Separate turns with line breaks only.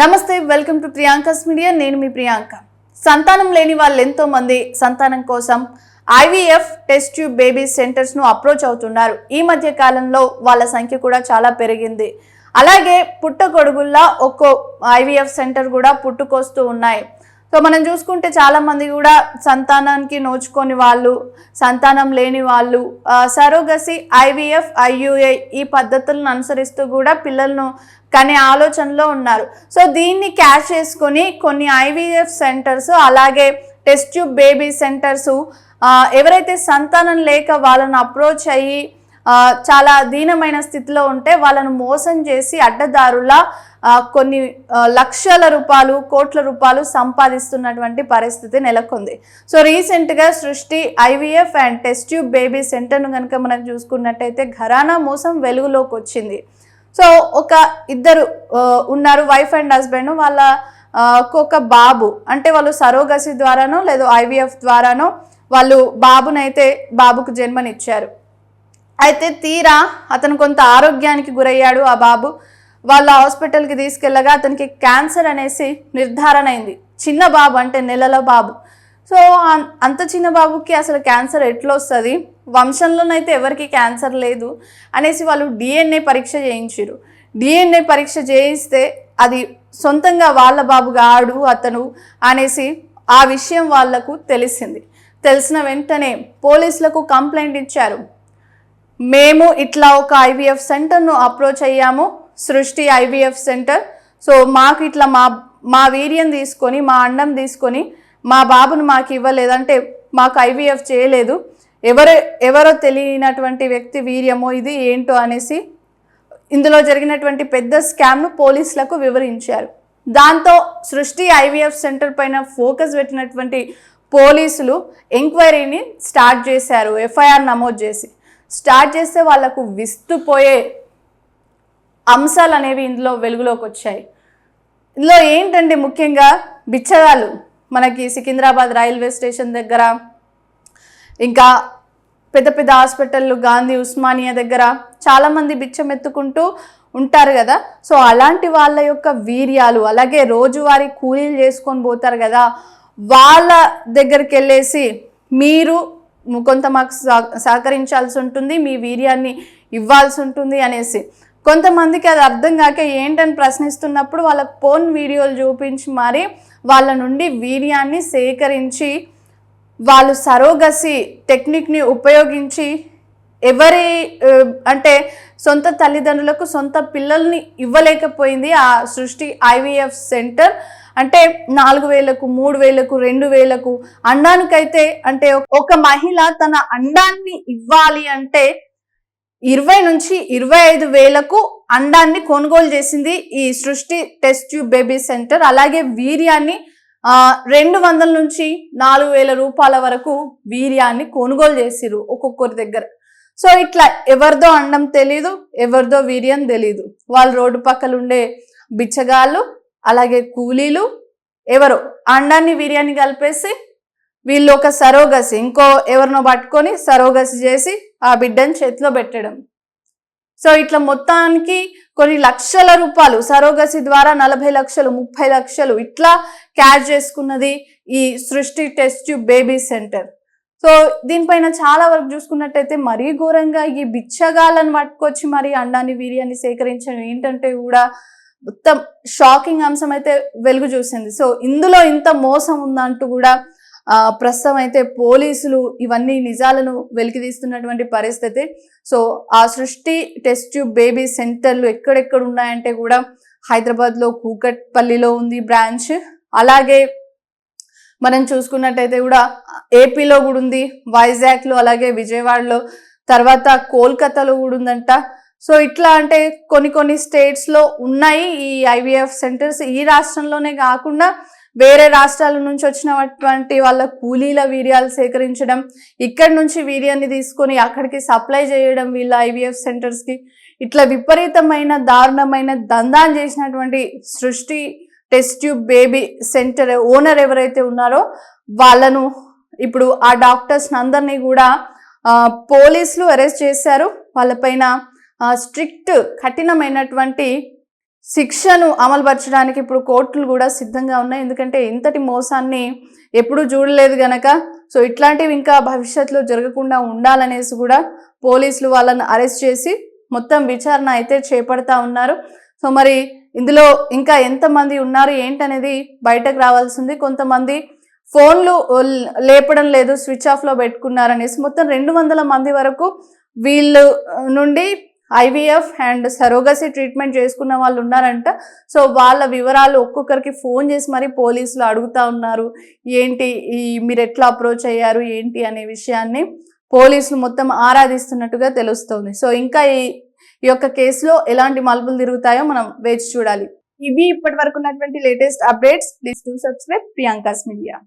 నమస్తే welcome to ప్రియాంకస్ media. నేను మీ ప్రియాంక. సంతానం లేని వాళ్ళు ఎంతో మంది సంతానం కోసం ఐవీఎఫ్ టెస్ట్ ట్యూబ్ బేబీ సెంటర్స్ను అప్రోచ్ అవుతున్నారు. ఈ మధ్య కాలంలో వాళ్ళ సంఖ్య కూడా చాలా పెరిగింది. అలాగే పుట్టగొడుగుల్లా ఒక్కో ఐవీఎఫ్ సెంటర్ కూడా పుట్టుకొస్తూ ఉన్నాయి. సో మనం చూసుకుంటే చాలామంది కూడా సంతానానికి నోచుకొని వాళ్ళు సంతానం లేని వాళ్ళు సరోగసి ఐవీఎఫ్ ఐయుఏ ఈ పద్ధతులను అనుసరిస్తూ కూడా పిల్లలను కనే ఆలోచనలో ఉన్నారు. సో దీన్ని క్యాష్ చేసుకొని కొన్ని ఐవీఎఫ్ సెంటర్స్ అలాగే టెస్ట్ ట్యూబ్ బేబీ సెంటర్స్ ఎవరైతే సంతానం లేక వాళ్ళను అప్రోచ్ అయ్యి చాలా దీనమైన స్థితిలో ఉంటే వాళ్ళను మోసం చేసి అడ్డదారులా కొన్ని లక్షల రూపాయలు కోట్ల రూపాయలు సంపాదిస్తున్నటువంటి పరిస్థితి నెలకొంది. సో రీసెంట్గా Srishti IVF and test tube baby సెంటర్ను కనుక మనం చూసుకున్నట్టయితే ఘరానా మోసం వెలుగులోకి వచ్చింది. సో ఒక ఇద్దరు ఉన్నారు వైఫ్ అండ్ హస్బెండ్ వాళ్ళ ఆ, ఒక బాబు. అంటే వాళ్ళు సరోగసి ద్వారానో లేదో ఐవీఎఫ్ ద్వారానో వాళ్ళు బాబునైతే బాబుకు జన్మనిచ్చారు. అయితే తీరా అతను కొంత ఆరోగ్యానికి గురయ్యాడు ఆ బాబు. వాళ్ళ హాస్పిటల్కి తీసుకెళ్ళగా అతనికి క్యాన్సర్ అనేసి నిర్ధారణ అయింది. చిన్న బాబు అంటే నెలల బాబు. సో అన్- అంత చిన్న బాబుకి అసలు క్యాన్సర్ ఎట్లా వస్తుంది వంశంలోనైతే ఎవరికి క్యాన్సర్ లేదు అనేసి వాళ్ళు డిఎన్ఏ పరీక్ష చేయించారు డిఎన్ఏ పరీక్ష చేయిస్తే అది సొంతంగా వాళ్ళ బాబు గాడు అతను అనేసి ఆ విషయం వాళ్ళకు తెలిసింది. తెలిసిన వెంటనే పోలీసులకు కంప్లైంట్ ఇచ్చారు. మేము ఇట్లా ఒక ఐవీఎఫ్ సెంటర్ను అప్రోచ్ అయ్యాము సృష్టి ఐవీఎఫ్ సెంటర్. సో మాకు ఇట్లా మా మా వీర్యం తీసుకొని మా అండం తీసుకొని మా బాబును మాకు ఇవ్వలేదంటే మాకు ఐవీఎఫ్ చేయలేదు. ఎవరు ఎవరో తెలియనటువంటి వ్యక్తి వీర్యమో ఇది ఏంటో అనేసి ఇందులో జరిగినటువంటి పెద్ద స్కామ్ను పోలీసులకు వివరించారు. దాంతో సృష్టి ఐవీఎఫ్ సెంటర్ పైన ఫోకస్ పెట్టినటువంటి పోలీసులు ఎంక్వైరీని స్టార్ట్ చేశారు ఎఫ్ఐఆర్ నమోదు చేసి. స్టార్ట్ చేస్తే వాళ్ళకు విస్తుపోయే అంశాలు అనేవి ఇందులో వెలుగులోకి వచ్చాయి ఇందులో ఏంటంటే ముఖ్యంగా బిచ్చగాళ్ళు? మనకి సికింద్రాబాద్ రైల్వే స్టేషన్ దగ్గర ఇంకా పెద్ద పెద్ద హాస్పిటళ్ళు గాంధీ ఉస్మానియా దగ్గర చాలామంది బిచ్చం ఎత్తుకుంటూ ఉంటారు కదా. సో అలాంటి వాళ్ళ యొక్క వీర్యాలు అలాగే రోజువారీ కూలీలు చేసుకొని పోతారు కదా. వాళ్ళ దగ్గరికి వెళ్ళేసి మీరు కొంత మాకు సహ- సహకరించాల్సి ఉంటుంది మీ వీర్యాన్ని ఇవ్వాల్సి ఉంటుంది అనేసి. కొంతమందికి అది అర్థం కాక ఏంటని ప్రశ్నిస్తున్నప్పుడు వాళ్ళకు ఫోన్ వీడియోలు చూపించి మరి వాళ్ళ నుండి వీర్యాన్ని సేకరించి వాళ్ళు సరోగసి టెక్నిక్ని ఉపయోగించి ఎవరి అంటే సొంత తల్లిదండ్రులకు సొంత పిల్లల్ని ఇవ్వలేకపోయింది ఆ సృష్టి ఐవీఎఫ్ సెంటర్. అంటే నాలుగు వేలకు మూడు వేలకు రెండు వేలకు అండానికైతే అంటే ఒక మహిళ తన అండాన్ని ఇవ్వాలి అంటే ఇరవై నుంచి ఇరవై ఐదు వేలకు అండాన్ని కొనుగోలు చేసింది ఈ సృష్టి టెస్ట్ ట్యూబ్ బేబీ సెంటర్. అలాగే వీర్యాన్ని రెండు వందల నుంచి నాలుగు వేల రూపాయల వరకు వీర్యాన్ని కొనుగోలు చేసిరు ఒక్కొక్కరి దగ్గర. సో ఇట్లా ఎవరిదో అండం తెలీదు ఎవరిదో వీర్యం తెలీదు. వాళ్ళు రోడ్డు పక్కల ఉండే బిచ్చగాళ్ళు అలాగే కూలీలు ఎవరో అండాన్ని వీర్యాన్ని కలిపేసి వీళ్ళు ఒక సరోగసి ఇంకో ఎవరినో పట్టుకొని సరోగసి చేసి ఆ బిడ్డని చేతిలో పెట్టడం. సో ఇట్లా మొత్తానికి కొన్ని లక్షల రూపాయలు సరోగసి ద్వారా నలభై లక్షలు ముప్పై లక్షలు ఇట్లా క్యాచ్ చేసుకున్నది ఈ సృష్టి టెస్ట్ బేబీ సెంటర్. సో దీనిపైన చాలా వరకు చూసుకున్నట్టయితే మరీ ఘోరంగా ఈ బిచ్చగాళ్ళని పట్టుకొచ్చి మరీ అండాన్ని వీర్యాన్ని సేకరించడం ఏంటంటే కూడా మొత్తం షాకింగ్ అంశం అయితే వెలుగు చూసింది. సో ఇందులో ఇంత మోసం ఉందంటూ కూడా ప్రస్తుతం అయితే పోలీసులు ఇవన్నీ నిజాలను వెలికితీస్తున్నటువంటి పరిస్థితి. సో ఆ సృష్టి టెస్ట్ ట్యూబ్ బేబీ సెంటర్లు ఎక్కడెక్కడ ఉన్నాయంటే కూడా హైదరాబాద్లో కూకట్పల్లిలో ఉంది బ్రాంచ్. అలాగే మనం చూసుకున్నట్టయితే కూడా ఏపీలో కూడా ఉంది వైజాగ్లో అలాగే విజయవాడలో తర్వాత కోల్కతాలో కూడా ఉందంట. సో ఇట్లా అంటే కొన్ని కొన్ని స్టేట్స్లో ఉన్నాయి ఈ ఐవీఎఫ్ సెంటర్స్ ఈ రాష్ట్రంలోనే కాకుండా వేరే రాష్ట్రాల నుంచి వచ్చినటువంటి వాళ్ళ కూలీల వీర్యాలు సేకరించడం ఇక్కడ నుంచి వీర్యాన్ని తీసుకొని అక్కడికి సప్లై చేయడం వీళ్ళ ఐవీఎఫ్ సెంటర్స్కి ఇట్లా విపరీతమైన దారుణమైన దందాలు చేసినటువంటి Srishti test tube baby centre owner ఎవరైతే ఉన్నారో వాళ్ళను ఇప్పుడు ఆ డాక్టర్స్ అందరినీ కూడా పోలీసులు అరెస్ట్ చేశారు. వాళ్ళపైన స్ట్రిక్ట్ కఠినమైనటువంటి శిక్షను అమలుపరచడానికి ఇప్పుడు కోర్టులు కూడా సిద్ధంగా ఉన్నాయి. ఎందుకంటే ఇంతటి మోసాన్ని ఎప్పుడూ చూడలేదు గనక. సో ఇట్లాంటివి ఇంకా భవిష్యత్తులో జరగకుండా ఉండాలనేసి కూడా పోలీసులు వాళ్ళని అరెస్ట్ చేసి మొత్తం విచారణ అయితే చేపడతా ఉన్నారు. సో మరి ఇందులో ఇంకా ఎంతమంది ఉన్నారు ఏంటనేది బయటకు రావాల్సింది. కొంతమంది ఫోన్లు లేపడం లేదు స్విచ్ ఆఫ్లో పెట్టుకున్నారనేసి మొత్తం రెండు వందల మంది వరకు వీళ్ళు నుండి ఐవీఎఫ్ అండ్ సరోగసీ ట్రీట్మెంట్ చేసుకున్న వాళ్ళు ఉన్నారంట. సో వాళ్ళ వివరాలు ఒక్కొక్కరికి ఫోన్ చేసి మరి పోలీసులు అడుగుతా ఉన్నారు. ఏంటి ఈ మీరు ఎట్లా అప్రోచ్ అయ్యారు ఏంటి అనే విషయాన్ని పోలీసులు మొత్తం ఆరాధిస్తున్నట్టుగా తెలుస్తోంది. సో ఇంకా ఈ ఈ యొక్క కేసులో ఎలాంటి మలుపులు తిరుగుతాయో మనం వేచి చూడాలి. ఇవి ఇప్పటి వరకు ఉన్నటువంటి latest updates. Please to subscribe Priyanka's media